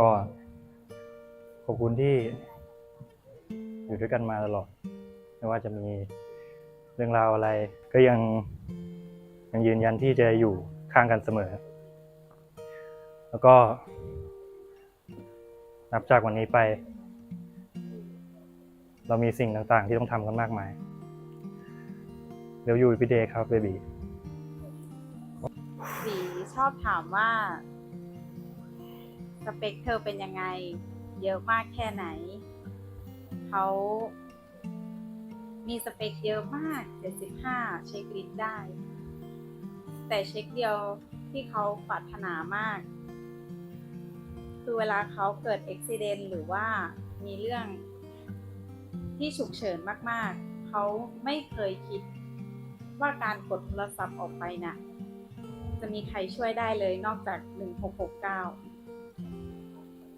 ก็ขอบคุณที่อยู่ด้วยกันมาตลอด ไม่ว่าจะมีเรื่องราวอะไร ก็ยังยังยืนยันที่จะอยู่ข้างกันเสมอ แล้วก็ นับจากวันนี้ไป เรามีสิ่งต่างๆ ที่ต้องทำกันมากมายเดี๋ยวอยู่พี่เดย์ครับเบบีสีชอบถามว่า เปคเธอเป็นยังไง เยอะมากแค่ไหน เขามีสเปคเยอะมาก 75 เช็คลิสต์ได้ แต่เช็คเดียวที่เขาปรารถนามาก คือเวลาเขาเกิดอุบิเหตุหรือว่ามีเรื่องที่ฉุกเฉินมากๆ เขาไม่เคยคิดว่าการกดโทรศัพท์ออกไปน่ะจะมีใครช่วยได้เลยนอกจาก 1669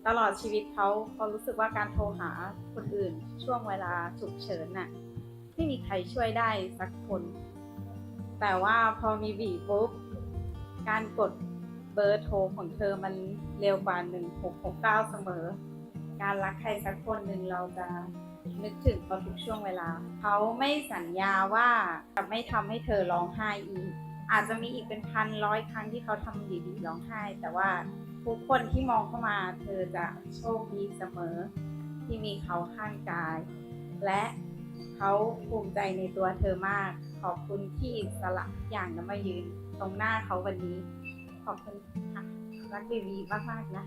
ตลอดชีวิตเขาเขารู้สึกว่าการโทรหาคนอื่น ช่วงเวลาฉุกเฉินน่ะไม่มีใครช่วยได้สักคน แต่ว่าพอมีบีปุ๊บการกดเบอร์โทรของเธอมันเร็วกว่า 1669 เสมอ การรักใครสักคนหนึ่งเราจะนึกถึงเขาทุกช่วงเวลา เขาไม่สัญญาว่าจะไม่ทำให้เธอร้องไห้อีก อาจจะมีอีกเป็นพันร้อยครั้งที่เขาทำดีๆร้องไห้ แต่ว่า ทุกคนที่มองเข้ามาเธอจะโชคดีเสมอ ที่มีเขาข้างกาย และเขาภูมิใจในตัวเธอมาก ขอบคุณที่สละทุกอย่างแล้วมายืนตรงหน้าเขาวันนี้ ขอบคุณค่ะรักบีบีมากๆนะ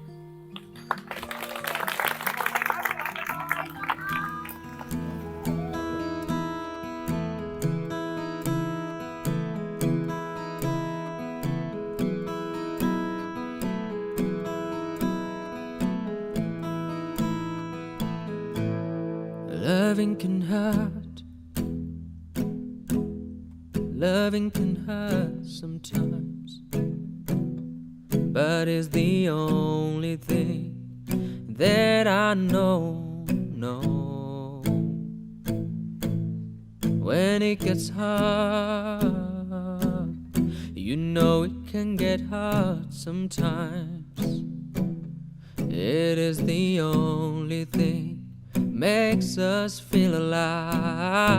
Loving can hurt. Loving can hurt sometimes. But it's the only thing that I know, no. When it gets hard, you know it can get hard sometimes. It is the only thing makes us feel alive.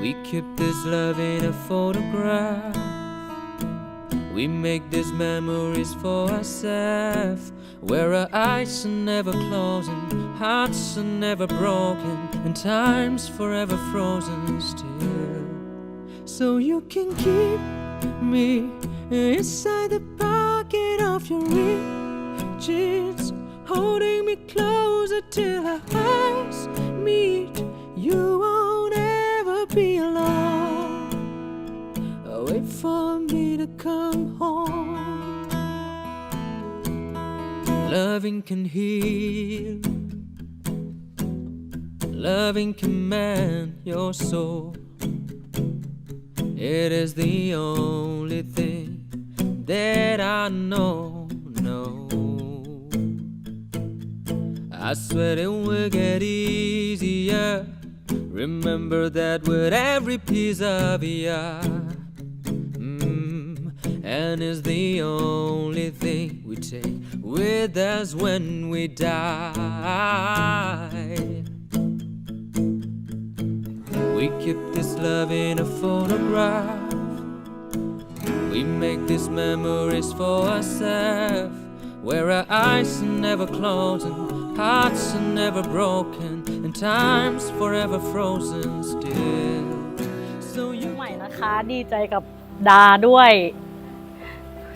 We keep this love in a photograph. We make these memories for ourselves. Where our eyes are never closing, hearts are never broken, and time's forever frozen still. So you can keep me inside the pocket of your riches, holding me closer till our eyes meet. You won't ever be alone. Wait for me to come home. Loving can heal. Loving can mend your soul. It is the only thing that I know, I swear it will get easier. Remember that with every piece of ya. Mm, and it's the only thing we take with us when we die. We keep this love in a photograph. We make these memories for ourselves. Where our eyes never closing, hearts are never broken, and time's forever frozen still. So you ใหม่นะคะดีใจกับดาด้วย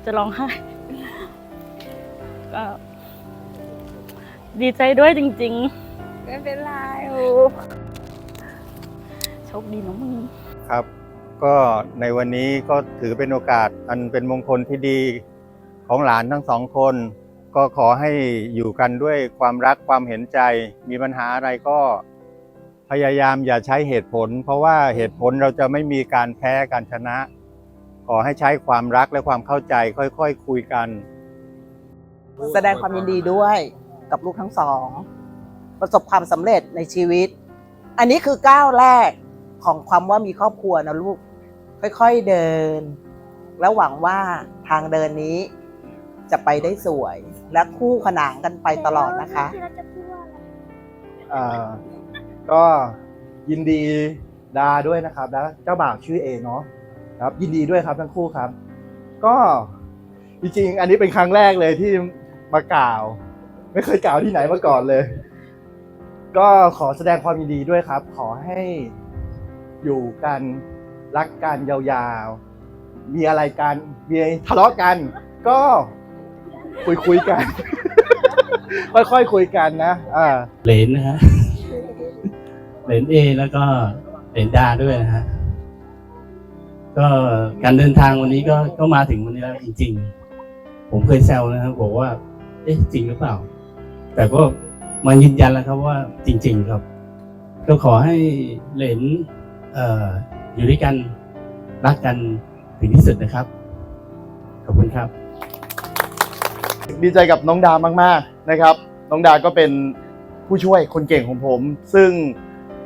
จะร้องไห้ก็ดีใจด้วยจริงไม่เป็นไรโอ้ๆโชคดีนะมึงครับ ก็ในวันนี้ก็ถือเป็นโอกาสอันเป็นมงคลที่ดีของหลานทั้งสองคน ก็ขอให้อยู่กันด้วยความรักความเห็นใจ มีปัญหาอะไรก็พยายามอย่าใช้เหตุผล เพราะว่าเหตุผลเราจะไม่มีการแพ้การชนะ ขอให้ใช้ความรักและความเข้าใจค่อยๆคคุยกัน แสดงความยินดีด้วยกับลูกทั้งสอง ประสบความสำเร็จในชีวิต อันนี้คือก้าวแรกของความว่ามีครอบครัวนะลูก ค่อยๆเดิน แล้วหวังว่าทางเดินนี้ จะไปได้สวย และคู่ขนานกันไปตลอดนะคะอ่าก็ยินดีดาด้วยนะครับ แล้วเจ้าบ่าวชื่อเอเนาะครับ ยินดีด้วยครับทั้งคู่ครับ ก็จริงๆอันนี้เป็นครั้งแรกเลยที่มากล่าว ไม่เคยกล่าวที่ไหนมาก่อนเลย ก็ขอแสดงความยินดีด้วยครับ ขอให้อยู่กันรักกันยาวๆ มีอะไรกันมีทะเลาะกัน ก็ คุยคุยกัน ค่อยๆคุยกันนะอ่าเหรนนะฮะเหรนเอแล้วก็เหรนดาด้วยนะฮะก็การเดินทางวันนี้ก็ก็มาถึงวันนี้แล้วจริง ๆ ผมเคยแซวนะครับบอกว่า เอ๊ะจริงหรือเปล่า แต่ก็มายืนยันแล้วครับว่าจริง ๆ ครับ ก็ขอให้เหรนเอ่ออยู่ด้วยกันรักกันถึงที่สุดนะครับ ขอบคุณครับ ดีใจกับน้องดามากๆนะครับ น้องดาก็เป็นผู้ช่วยคนเก่งของผม ซึ่ง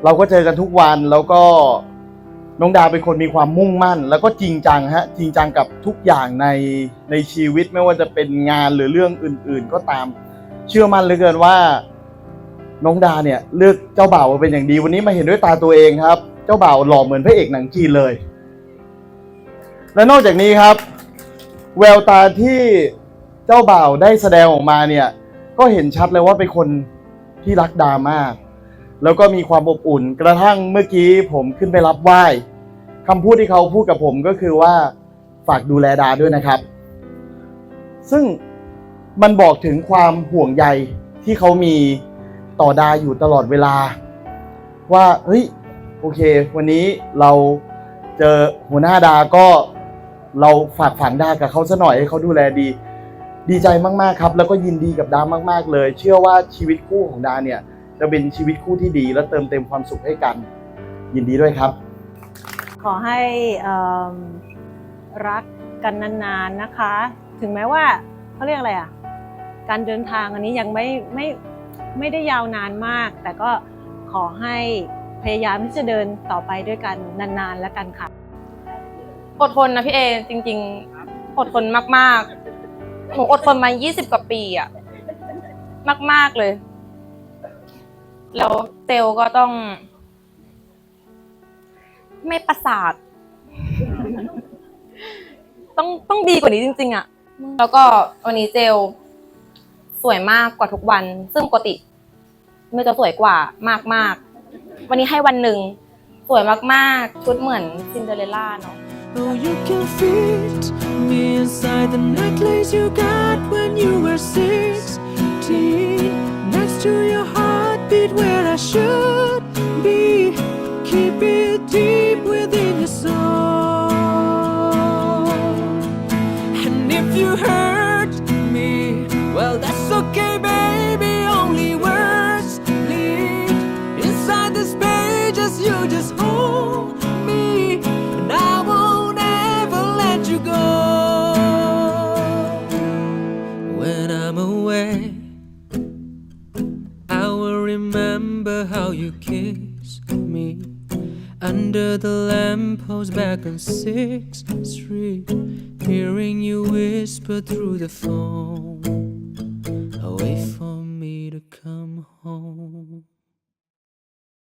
เราก็เจอกันทุกวันแล้วก็น้องดาเป็นคนมีความมุ่งมั่น แล้วก็จริงจังฮะจริงจังกับทุกอย่างในในชีวิตไม่ว่าจะเป็นงานหรือเรื่องอื่น ๆ ก็ตาม เชื่อมั่นเหลือเกินว่า น้องดาเนี่ยเลือกเจ้าบ่าวมาเป็นอย่างดีวันนี้มาเห็นด้วยตาตัวเองครับ เจ้าบ่าวหล่อเหมือนพระเอกหนังจีนเลย และนอกจากนี้ครับ แววตาที่ เจ้าบ่าวได้แสดงออกมาเนี่ย ก็เห็นชัดเลยว่าเป็นคนที่รักดามาก แล้วก็มีความอบอุ่น กระทั่งเมื่อกี้ผมขึ้นไปรับไหว้คำพูดที่เขาพูดกับผมก็คือว่าฝากดูแลดาด้วยนะครับ ซึ่งมันบอกถึงความห่วงใยที่เขามีต่อดาอยู่ตลอดเวลา ว่าเฮ้ยโอเค วันนี้เราเจอหัวหน้าดาก็เราฝากฝังดากับเขาซะหน่อยให้เขาดูแลดี ดีใจมากๆครับ แล้วก็ยินดีกับดามาก ๆ เลย เชื่อว่าชีวิตคู่ของดาเนี่ย จะเป็นชีวิตคู่ที่ดี และเติมเต็มความสุขให้กัน ยินดีด้วยครับ ขอให้เอิ่มรักกันนานๆนะคะ ถึงแม้ว่าเขาเรียกอะไรอะการเดินทางอันนี้ยังไม่ไม่ไม่ได้ยาวนานมาก แต่ก็ขอให้พยายามที่จะเดินต่อไปด้วยกันนานๆแล้วกันค่ะอดทนนะพี่เอจริง ๆ อดทนมากๆ หนูอดทนมา 20 กว่าปีอะมาก ๆ เลย แล้วเตลก็ต้อง ไม่ประสาท ต้องต้องดีกว่านี้จริง ๆอะแล้วก็วันนี้เจล สวยมากกว่าทุกวัน ซึ่งปกติเมื่อจะสวยกว่ามาก ๆ วันนี้ให้วันหนึ่ง สวยมาก ๆ ชุดเหมือนซินเดอเรลล่าเนาะ Oh, you can fit me inside the necklace you got when you were 16. Next to your heartbeat, where I should how you kissed me under the lamppost back on Sixth Street, hearing you whisper through the phone. Wait for me to come home.